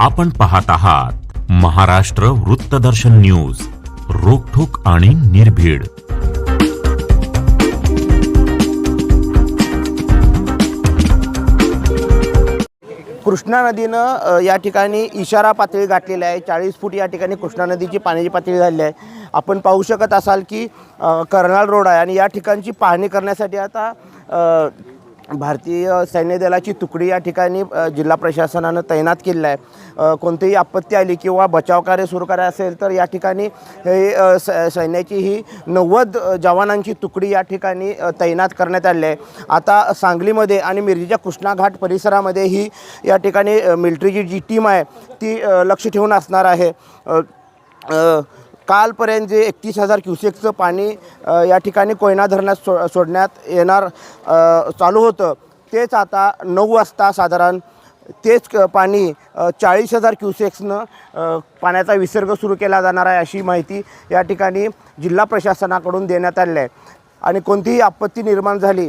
आपण पाहत आहात महाराष्ट्र वृत्तदर्शन न्यूज रोखोक आणि निर्भीड. कृष्णा नदीनं या ठिकाणी इशारा पातळी गाठलेली आहे. चाळीस फूट या ठिकाणी कृष्णा नदीची पाण्याची पातळी झालेली आहे. आपण पाहू शकत असाल की कर्नाल रोड आहे आणि या ठिकाणची पाहणी करण्यासाठी आता भारतीय सैन्य दलाची तुकडी या ठिकाणी जिल्हा प्रशासनानं तैनात केलेलं आहे. कोणतीही आपत्ती आली किंवा बचाव कार्य सुरू करायचं असेल तर या ठिकाणी हे स सैन्याची ही नव्वद जवानांची तुकडी या ठिकाणी तैनात करण्यात आली आहे. आता सांगलीमध्ये आणि मिरजेच्या कृष्णाघाट परिसरामध्ये ही या ठिकाणी मिलिटरीची जी टीम आहे ती लक्ष ठेवून असणार आहे. कालपर्यंत जे एकतीस हजार क्युसेकचं पाणी या ठिकाणी कोयना धरणात सो सोडण्यात येणार चालू होतं. तेच आता नऊ वाजता साधारण तेच क- पाणी चाळीस हजार क्युसेक्सनं पाण्याचा विसर्ग सुरू केला जाणार आहे अशी माहिती या ठिकाणी जिल्हा प्रशासनाकडून देण्यात आली आहे. आणि कोणतीही आपत्ती निर्माण झाली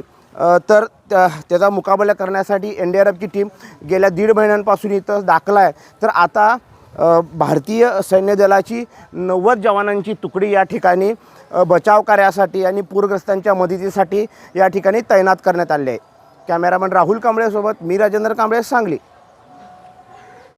तर त्या त्याचा मुकाबला करण्यासाठी एन डी आर एफची टीम गेल्या दीड महिन्यांपासून इथं दाखला आहे. तर आता भारतीय सैन्य दलाची नव्वद जवानांची तुकडी या ठिकाणी बचाव कार्यासाठी आणि पूरग्रस्तांच्या मदतीसाठी या ठिकाणी तैनात करण्यात आले. आहे कॅमेरामन राहुल कांबळेसोबत मी राजेंद्र कांबळे सांगली.